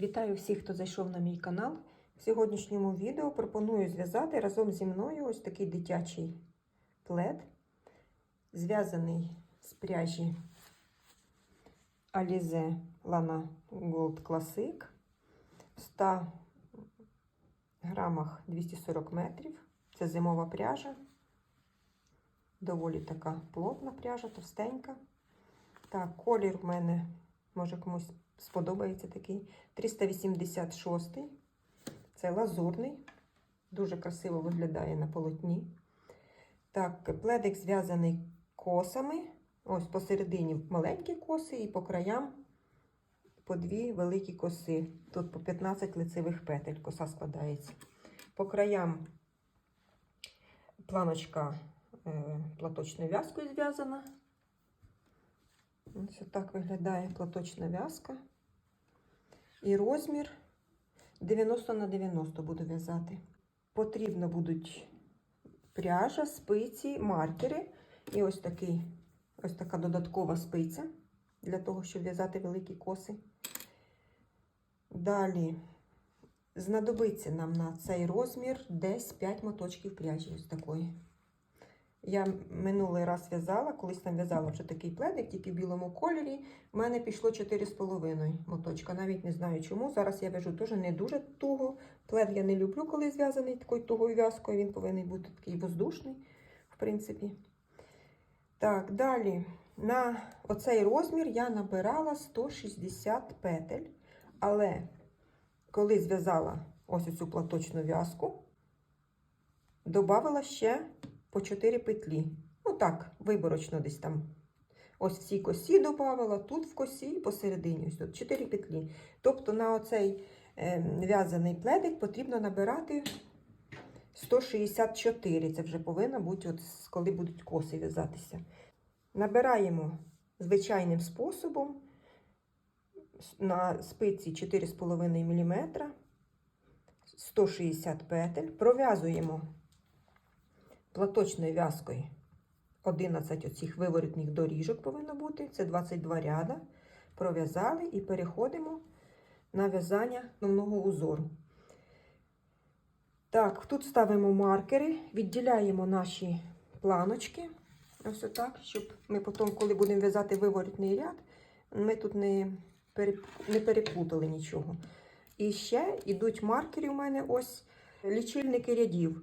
Вітаю всіх, хто зайшов на мій канал. В сьогоднішньому відео пропоную зв'язати разом зі мною ось такий дитячий плед, зв'язаний з пряжі Alize Lana Gold Classic в 100 грамах 240 метрів. Це зимова пряжа. Доволі така плотна пряжа, товстенька. Так, колір в мене, може комусь сподобається такий. 386. Це лазурний. Дуже красиво виглядає на полотні. Так, пледик зв'язаний косами. Ось посередині маленькі коси і по краям по дві великі коси. Тут по 15 лицевих петель коса складається. По краям планочка е, платочною в'язкою зв'язана. Ось так виглядає платочна в'язка. І розмір 90 на 90 буду в'язати. Потрібно будуть пряжа, спиці, маркери. І ось такий, ось така додаткова спиця для того, щоб в'язати великі коси. Далі знадобиться нам на цей розмір десь 5 моточків пряжі ось такої. Я минулий раз в'язала, колись там в'язала вже такий пледик, тільки в білому кольорі. У мене пішло 4,5 моточка. Навіть не знаю чому. Зараз я в'яжу теж не дуже туго. Плед я не люблю, коли зв'язаний такою тугою в'язкою. Він повинен бути такий воздушний, в принципі. Так, далі. На оцей розмір я набирала 160 петель. Але коли зв'язала ось цю платочну в'язку, додавала ще по 4 петлі. Ну так, виборочно десь там. Ось в цій косі додавала, тут в косі і посередині. Ось тут 4 петлі. Тобто на оцей е, в'язаний пледик потрібно набирати 164. Це вже повинно бути, от, коли будуть коси в'язатися. Набираємо звичайним способом на спиці 4,5 мм, 160 петель, пров'язуємо платочною в'язкою 11 оцих виворотних доріжок повинно бути, це 22 ряда. Пров'язали і переходимо на в'язання основного узору. Так, тут ставимо маркери, відділяємо наші планочки. Ось отак, щоб ми потім, коли будемо в'язати виворотний ряд, ми тут не, не переплутали нічого. І ще йдуть маркери у мене ось лічильники рядів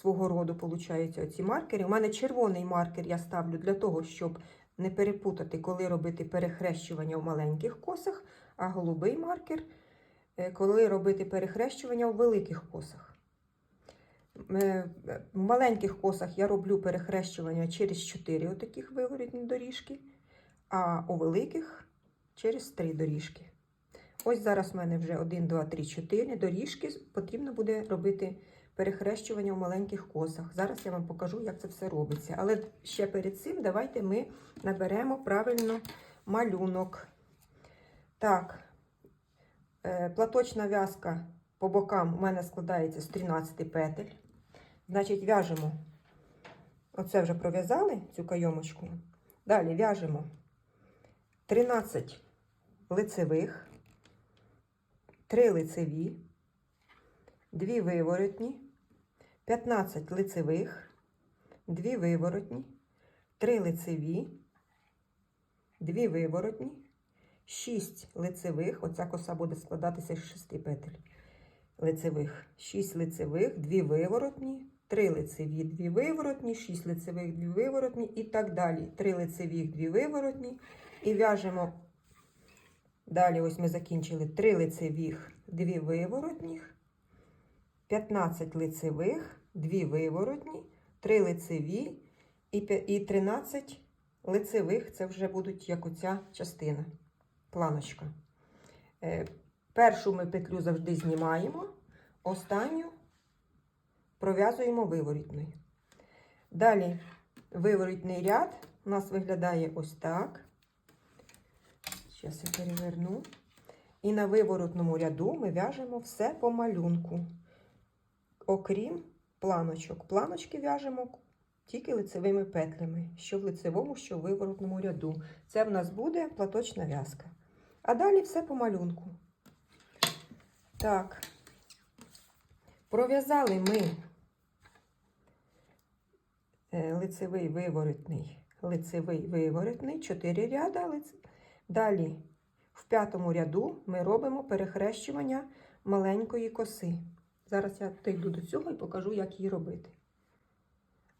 свого роду, виходить, оці маркери. У мене червоний маркер я ставлю для того, щоб не перепутати, коли робити перехрещування в маленьких косах, а голубий маркер, коли робити перехрещування в великих косах. В маленьких косах я роблю перехрещування через 4 отаких виворітні доріжки, а у великих через 3 доріжки. Ось зараз в мене вже 1, 2, 3, 4 доріжки. Потрібно буде робити перехрещування в маленьких косах. Зараз я вам покажу, як це все робиться. Але ще перед цим давайте ми наберемо правильно малюнок. Так, платочна в'язка по бокам у мене складається з 13 петель. Значить, в'яжемо, оце вже пров'язали цю кайомочку. Далі в'яжемо 13 лицевих, 3 лицеві, 2 виворотні, 15 лицевих, 2 виворотні, 3 лицеві, 2 виворотні, 6 лицевих, оця коса буде складатися з 6 петель лицевих, 6 лицевих, 2 виворотні, 3 лицеві, 2 виворотні, 6 лицевих, 2 виворотні і так далі. 3 лицевих, 2 виворотні. І в'яжемо. Далі, ось ми закінчили 3 лицевих, 2 виворотніх, 15 лицевих, 2 виворотні, 3 лицеві і 13 лицевих. Це вже будуть як оця частина, планочка. Першу ми петлю завжди знімаємо, останню пров'язуємо виворітною. Далі виворітний ряд у нас виглядає ось так. Зараз я переверну. І на виворотному ряду ми в'яжемо все по малюнку, окрім планочок. Планочки в'яжемо тільки лицевими петлями, що в лицевому, що в виворотному ряду. Це в нас буде платочна в'язка. А далі все по малюнку. Так. Пров'язали ми е, лицевий виворотний, лицевий виворотний, 4 ряда. Далі в п'ятому ряду ми робимо перехрещування маленької коси. Зараз я дійду до цього і покажу, як її робити.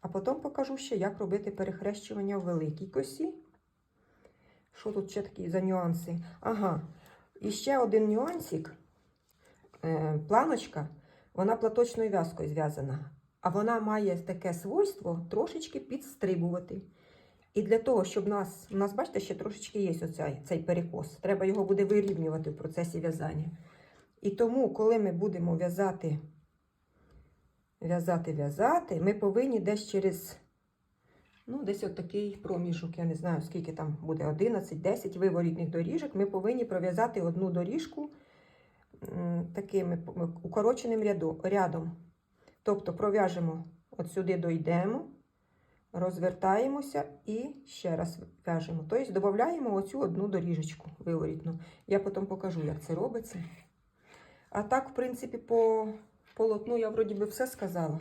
А потім покажу ще, як робити перехрещування в великій косі. Що тут ще такі за нюанси? Ага, і ще один нюансик. Е, планочка, вона платочною в'язкою зв'язана. А вона має таке свойство трошечки підстрибувати. І для того, щоб нас, у нас, бачите, ще трошечки є оцей, цей перекос. Треба його буде вирівнювати в процесі в'язання. І тому, коли ми будемо в'язати, в'язати, в'язати, ми повинні десь через, ну, десь от такий проміжок, я не знаю, скільки там буде, 11-10 виворітних доріжок, ми повинні пров'язати одну доріжку таким укороченим рядом. Тобто пров'яжемо от сюди дойдемо, розвертаємося і ще раз в'яжемо. Тобто додаємо оцю одну доріжечку виворітну. Я потім покажу, як це робиться. А так, в принципі, по полотну я вроді би все сказала.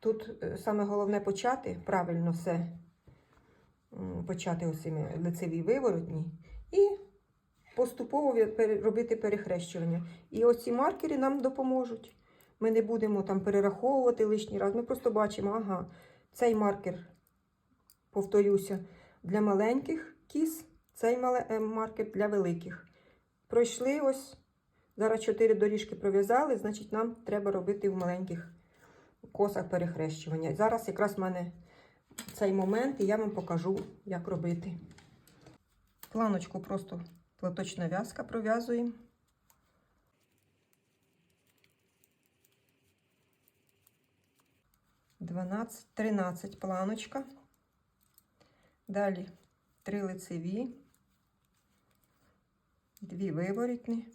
Тут е, саме головне почати, правильно все почати оцими лицеві виворотні і поступово робити перехрещування. І оці маркери нам допоможуть. Ми не будемо там перераховувати лишній раз. Ми просто бачимо, ага, цей маркер, повторюся, для маленьких кіз, цей е, маркер для великих. Пройшли ось. Зараз чотири доріжки пров'язали, значить, нам треба робити в маленьких косах перехрещування. Зараз якраз в мене цей момент, і я вам покажу, як робити. Планочку просто платочна в'язка пров'язуємо. Дванадцять, тринадцять планочка. Далі три лицеві, дві виворітні.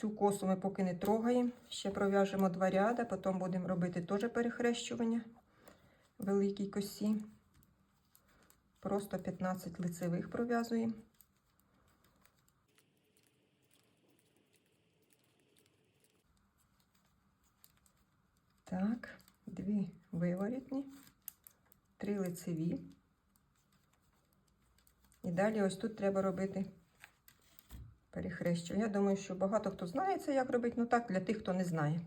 Цю косу ми поки не трогаємо. Ще пров'яжемо два ряди, потім будемо робити теж перехрещування великій косі. Просто 15 лицевих пров'язуємо. Так, дві виворітні, три лицеві. І далі ось тут треба робити перехрещування. Я думаю, що багато хто знає це, як робити, ну так, для тих, хто не знає.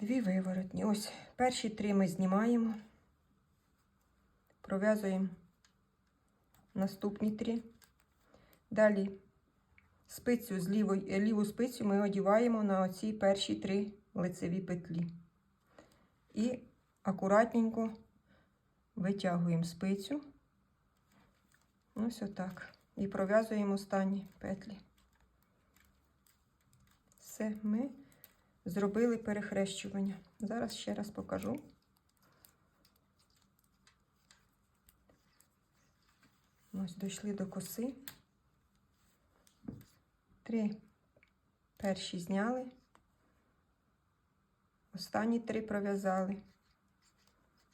Дві виворотні. Ось перші три ми знімаємо, пров'язуємо наступні три. Далі спицю з лівої, е, ліву спицю ми одіваємо на оці перші три лицеві петлі. І акуратненько витягуємо спицю. Ось отак. І пров'язуємо останні петлі. Все, ми зробили перехрещування. Зараз ще раз покажу. Ось дійшли до коси. Три перші зняли. Останні три пров'язали.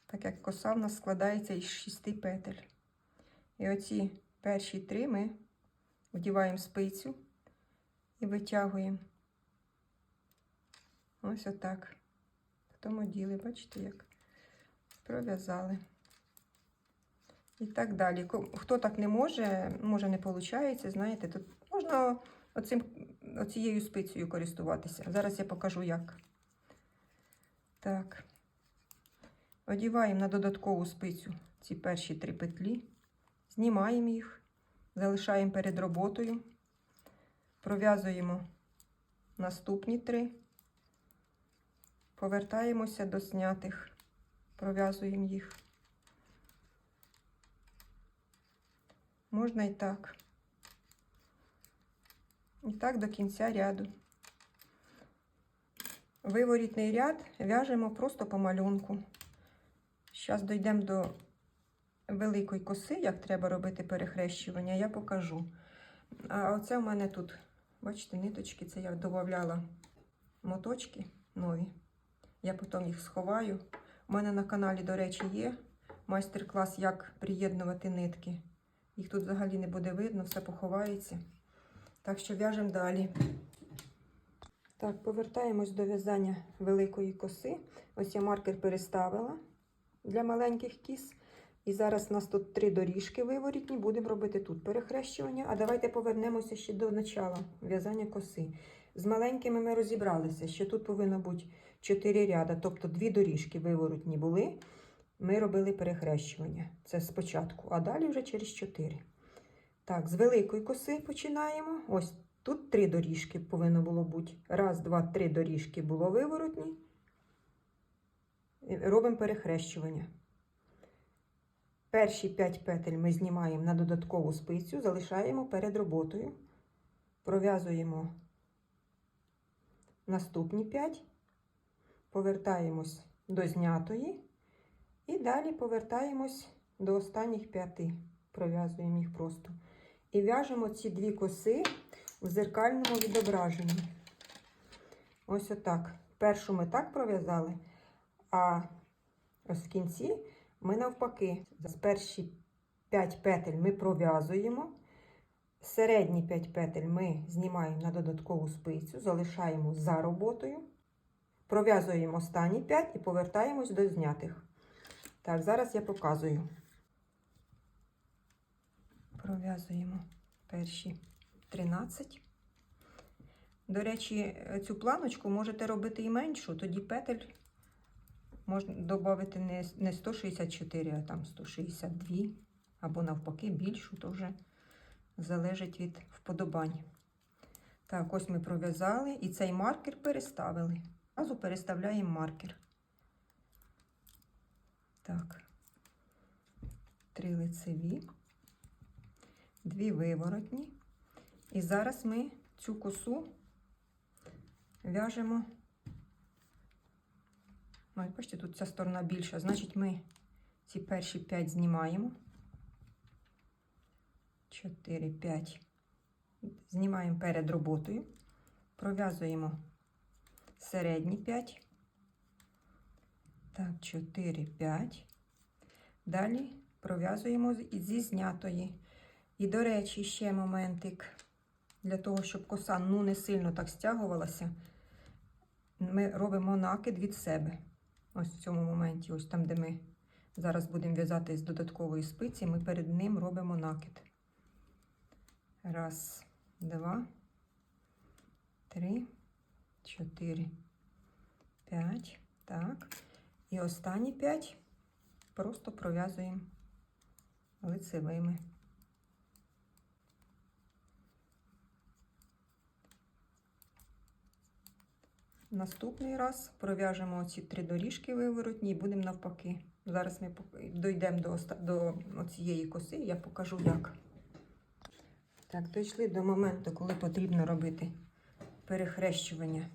Так як коса в нас складається із шести петель. І оці перші три ми вдіваємо спицю і витягуємо. Ось отак. В тому ділі, бачите, як пров'язали. І так далі. Хто так не може, може не виходить, знаєте, тут можна оцим, оцією спицею користуватися. Зараз я покажу, як. Так. Одіваємо на додаткову спицю ці перші три петлі. Знімаємо їх, залишаємо перед роботою, пров'язуємо наступні три, повертаємося до знятих, пров'язуємо їх. Можна і так. І так до кінця ряду. Виворітний ряд в'яжемо просто по малюнку. Зараз дійдемо до великої коси, як треба робити перехрещування, я покажу. А оце в мене тут, бачите, ниточки, це я додавала моточки нові. Я потім їх сховаю. У мене на каналі, до речі, є майстер-клас, як приєднувати нитки. Їх тут взагалі не буде видно, все поховається. Так що в'яжемо далі. Так, повертаємось до в'язання великої коси. Ось я маркер переставила для маленьких кіс. І зараз у нас тут три доріжки виворітні, будемо робити тут перехрещування. А давайте повернемося ще до начала в'язання коси. З маленькими ми розібралися, що тут повинно бути 4 ряда, тобто дві доріжки виворотні були. Ми робили перехрещування. Це спочатку, а далі вже через 4. Так, з великої коси починаємо. Ось тут три доріжки повинно було бути. Раз, два, три доріжки було виворотні. Робимо перехрещування. Перші 5 петель ми знімаємо на додаткову спицю, залишаємо перед роботою. Пров'язуємо наступні 5, повертаємось до знятої і далі повертаємось до останніх 5. Пров'язуємо їх просто. І в'яжемо ці дві коси в зеркальному відображенні. Ось отак. Першу ми так пров'язали, а ось в кінці ми навпаки. З перші 5 петель ми пров'язуємо. Середні 5 петель ми знімаємо на додаткову спицю, залишаємо за роботою. Пров'язуємо останні 5 і повертаємось до знятих. Так, зараз я показую. Пров'язуємо перші 13. До речі, цю планочку можете робити і меншу, тоді петель можна додати не, не 164, а там 162, або навпаки більшу, то вже залежить від вподобань. Так, ось ми пров'язали і цей маркер переставили. Разу переставляємо маркер. Так, три лицеві, дві виворотні. І зараз ми цю косу в'яжемо. Ой, бачите, тут ця сторона більша. Значить, ми ці перші 5 знімаємо. 4, 5. Знімаємо перед роботою. Пров'язуємо середні 5. Так, 4, 5. Далі пров'язуємо зі знятої. І, до речі, ще моментик. Для того, щоб коса ну, не сильно так стягувалася, ми робимо накид від себе. Ось в цьому моменті, ось там, де ми зараз будемо в'язати з додаткової спиці, ми перед ним робимо накид. Раз, два, три, чотири, п'ять. Так. І останні п'ять просто пров'язуємо лицевими. Наступний раз пров'яжемо ці три доріжки виворотні і будемо навпаки. Зараз ми дійдемо до, до цієї коси, я покажу як. Так, дійшли до моменту, коли потрібно робити перехрещування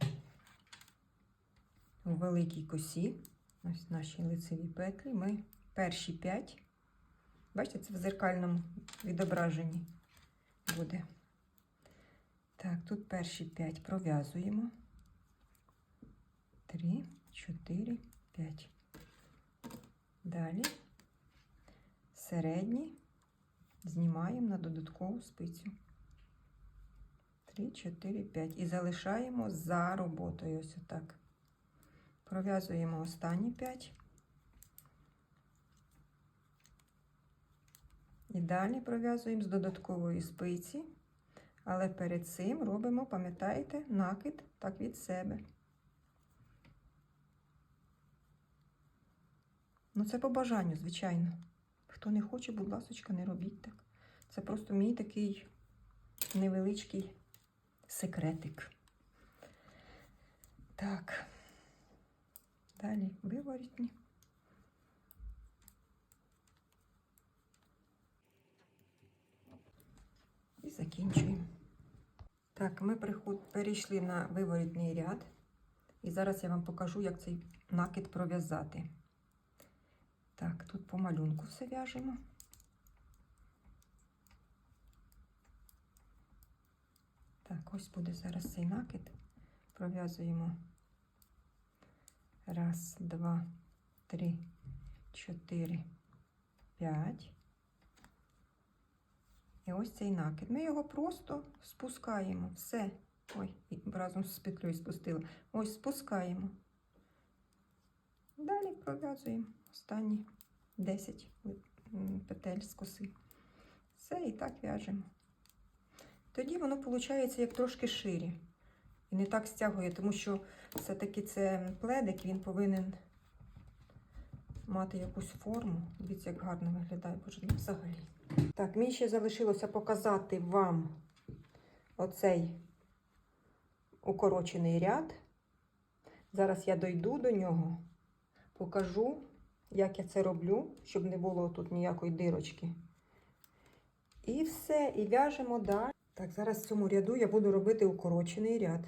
у великій косі. Ось наші лицеві петлі. Ми перші 5. Бачите, це в зеркальному відображенні буде. Так, тут перші 5 пров'язуємо. 3, 4, 5. Далі середній знімаємо на додаткову спицю. 3, 4, 5. І залишаємо за роботою. Ось отак. Пров'язуємо останні 5. І далі пров'язуємо з додаткової спиці. Але перед цим робимо, пам'ятаєте, накид так від себе. Ну, це по бажанню, звичайно. Хто не хоче, будь ласочка, не робіть так. Це просто мій такий невеличкий секретик. Так. Далі виворітні. І закінчуємо. Так, ми приход... перейшли на виворітний ряд. І зараз я вам покажу, як цей накид пров'язати. Так, тут по малюнку все в'яжемо. Так, ось буде зараз цей накид. Пров'язуємо. Раз, два, три, чотири, п'ять. І ось цей накид. Ми його просто спускаємо. Все. Ой, разом з петлею спустила. Ось спускаємо. Далі пров'язуємо останні 10 петель з коси. Все, і так в'яжемо. Тоді воно виходить як трошки ширі. І не так стягує, тому що все-таки це пледик, він повинен мати якусь форму. Дивіться, як гарно виглядає, боже, ну взагалі. Так, мені ще залишилося показати вам оцей укорочений ряд. Зараз я дойду до нього, покажу, як я це роблю, щоб не було тут ніякої дирочки. І все, і в'яжемо далі. Так, зараз в цьому ряду я буду робити укорочений ряд.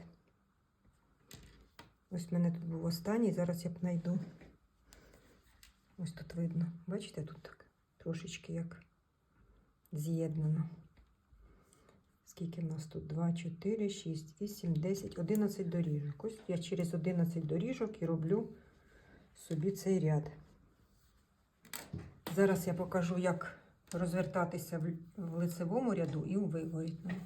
Ось в мене тут був останній, зараз я знайду. Ось тут видно. Бачите, тут так трошечки як з'єднано. Скільки в нас тут? 2, 4, 6, 8, 10, 11 доріжок. Ось я через 11 доріжок і роблю собі цей ряд. Зараз я покажу, як розвертатися в, лицевому ряду і у виворітному.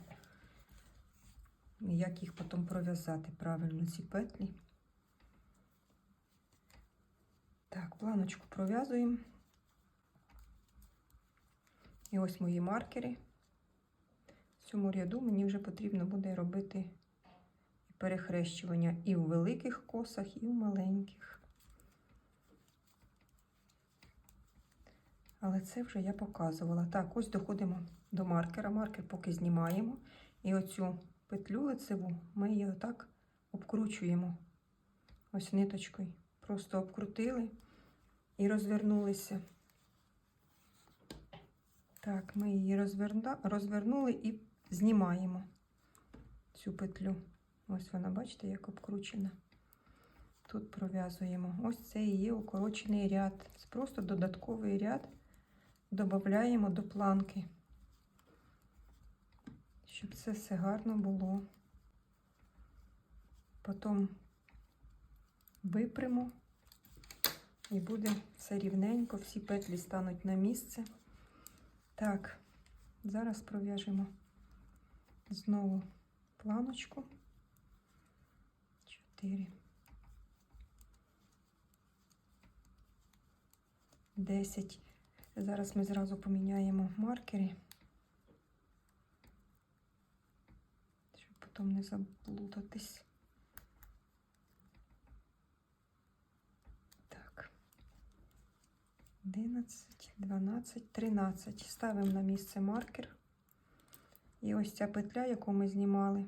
Як їх потім пров'язати правильно ці петлі. Так, планочку пров'язуємо. І ось мої маркери. В цьому ряду мені вже потрібно буде робити перехрещування і в великих косах, і в маленьких. Але це вже я показувала. Так, ось доходимо до маркера. Маркер поки знімаємо. І оцю петлю лицеву ми її отак обкручуємо. Ось ниточкою. Просто обкрутили і розвернулися. Так, ми її розвернули і знімаємо цю петлю. Ось вона, бачите, як обкручена. Тут пров'язуємо. Ось це і є укорочений ряд. Це просто додатковий ряд додаємо до планки, щоб це все гарно було. Потім випрямо і буде все рівненько, всі петлі стануть на місце. Так, зараз пров'яжемо знову планочку. 4. 10. Зараз ми зразу поміняємо маркери, щоб потім не заплутатись. Так. 11, 12, 13. Ставимо на місце маркер. І ось ця петля, яку ми знімали.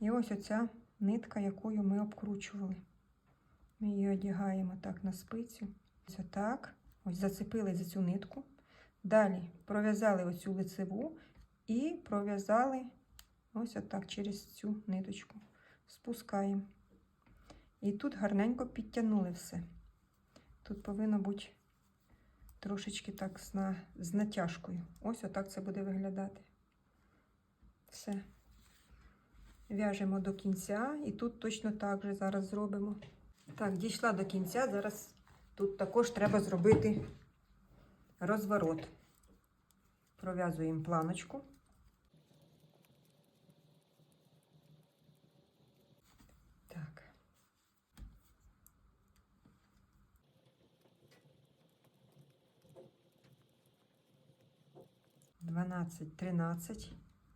І ось оця нитка, якою ми обкручували. Ми її одягаємо так на спицю. Ось так. Ось зацепили за цю нитку. Далі пров'язали оцю лицеву і пров'язали ось отак через цю ниточку. Спускаємо. І тут гарненько підтягнули все. Тут повинно бути трошечки так з, на, з натяжкою. Ось отак це буде виглядати. Все. В'яжемо до кінця, і тут точно так же зараз зробимо. Так, дійшла до кінця, зараз тут також треба зробити розворот. Пров'язуємо планочку. Так. Дванадцять, тринадцять.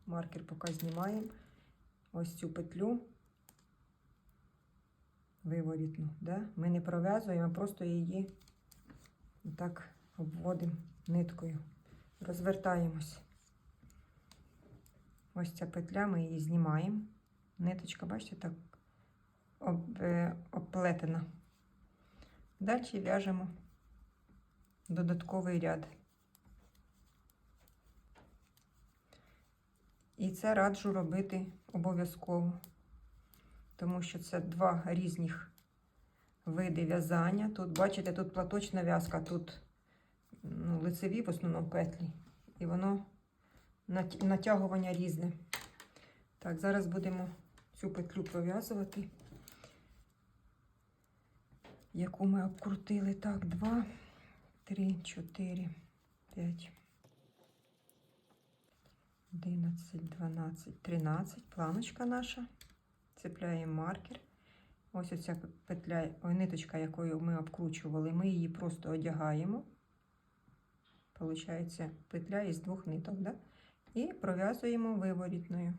Маркер поки знімаємо. Ось цю петлю виворітну. Да? Ми не пров'язуємо, просто її так обводимо ниткою. Розвертаємось. Ось ця петля, ми її знімаємо. Ниточка, бачите, так об, е, обплетена. Далі в'яжемо додатковий ряд. І це раджу робити обов'язково, тому що це два різних види в'язання. Тут, бачите, тут платочна в'язка, тут ну, лицеві в основному петлі. І воно натягування різне. Так, зараз будемо цю петлю пров'язувати, яку ми обкрутили. Так, два, три, чотири, п'ять. 11, 12, 13. Планочка наша. Цепляємо маркер. Ось оця петля, ой, ниточка, якою ми обкручували, ми її просто одягаємо. Получається петля із двох ниток, да? І пров'язуємо виворітною.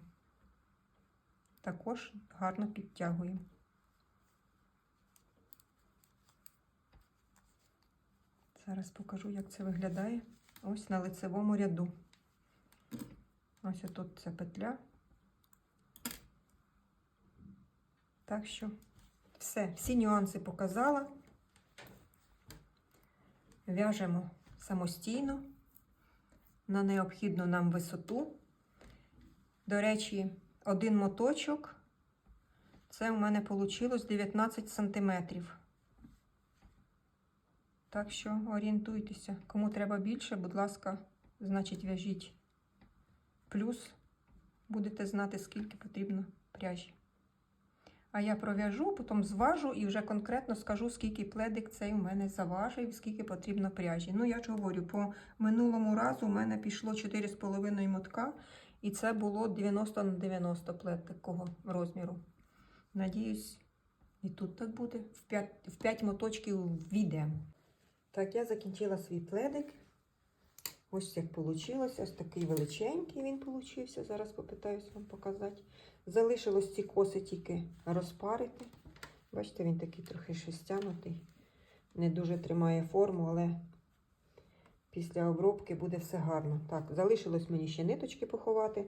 Також гарно підтягуємо. Зараз покажу, як це виглядає. Ось на лицевому ряду. Ось тут ця петля. Так що все, всі нюанси показала. В'яжемо самостійно на необхідну нам висоту. До речі, один моточок. Це у мене вийшло 19 сантиметрів. Так що орієнтуйтеся. Кому треба більше, будь ласка, значить, в'яжіть. Плюс будете знати, скільки потрібно пряжі. А я пров'яжу, потім зважу і вже конкретно скажу, скільки пледик цей у мене заважив, скільки потрібно пряжі. Ну, я ж говорю, по минулому разу у мене пішло 4,5 мотка, і це було 90 на 90 плед такого розміру. Надіюсь, і тут так буде. В 5, в 5 моточків війдемо. Так, я закінчила свій пледик. Ось як вийшло. Ось такий величенький він получився. Зараз попитаюсь вам показати. Залишилось ці коси тільки розпарити. Бачите, він такий трохи шестянутий. Не дуже тримає форму, але після обробки буде все гарно. Так, залишилось мені ще ниточки поховати.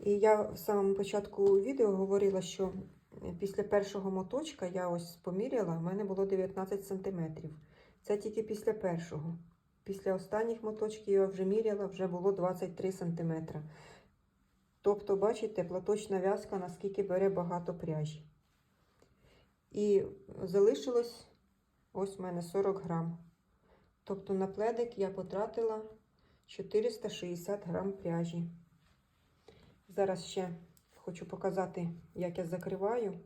І я в самому початку відео говорила, що після першого моточка я ось поміряла, в мене було 19 см. Це тільки після першого. Після останніх моточків я вже міряла, вже було 23 см. Тобто, бачите, платочна в'язка, наскільки бере багато пряжі. І залишилось ось в мене 40 грам. Тобто на пледик я потратила 460 грам пряжі. Зараз ще хочу показати, як я закриваю.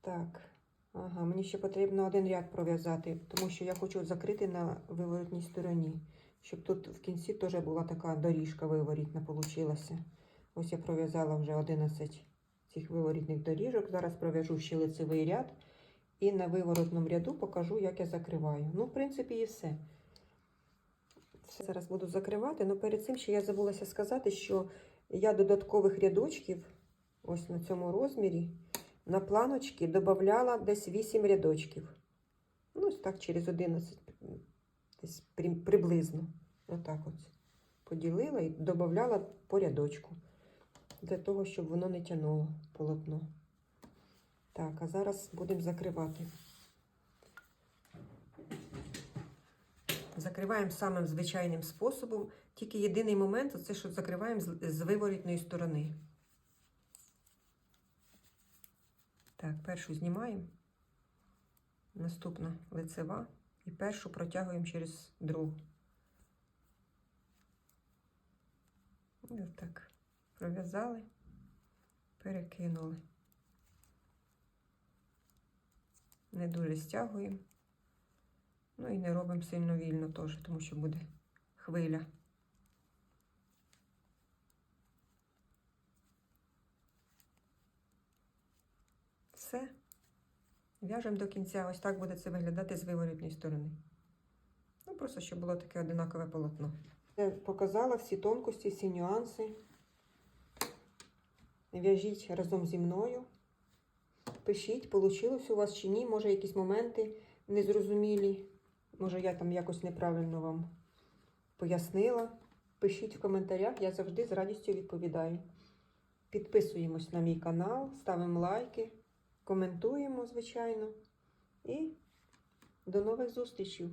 Так, ага, мені ще потрібно один ряд пров'язати, тому що я хочу закрити на виворотній стороні, щоб тут в кінці теж була така доріжка виворітна получилася. Ось я пров'язала вже 11 цих виворітних доріжок. Зараз пров'яжу ще лицевий ряд і на виворотному ряду покажу, як я закриваю. Ну, в принципі, і все. Все зараз буду закривати, але перед цим ще я забулася сказати, що я додаткових рядочків, ось на цьому розмірі, на планочки додавала десь 8 рядочків. Ну, ось так, через 11, десь при- приблизно. Отак от поділила і додавала по рядочку. Для того, щоб воно не тянуло полотно. Так, а зараз будемо закривати. Закриваємо самим звичайним способом. Тільки єдиний момент це, що закриваємо з виворітної сторони. Так, першу знімаємо. Наступна лицева. І першу протягуємо через другу. І отак. Пров'язали, перекинули. Не дуже стягуємо. Ну і не робимо сильно вільно теж, тому що буде хвиля. Все. В'яжемо до кінця. Ось так буде це виглядати з виворітної сторони. Ну, просто щоб було таке одинакове полотно. Я показала всі тонкості, всі нюанси. В'яжіть разом зі мною. Пишіть, вийшло у вас чи ні. Може, якісь моменти незрозумілі. Може, я там якось неправильно вам пояснила. Пишіть в коментарях, я завжди з радістю відповідаю. Підписуємось на мій канал, ставимо лайки, коментуємо, звичайно. І до нових зустрічей!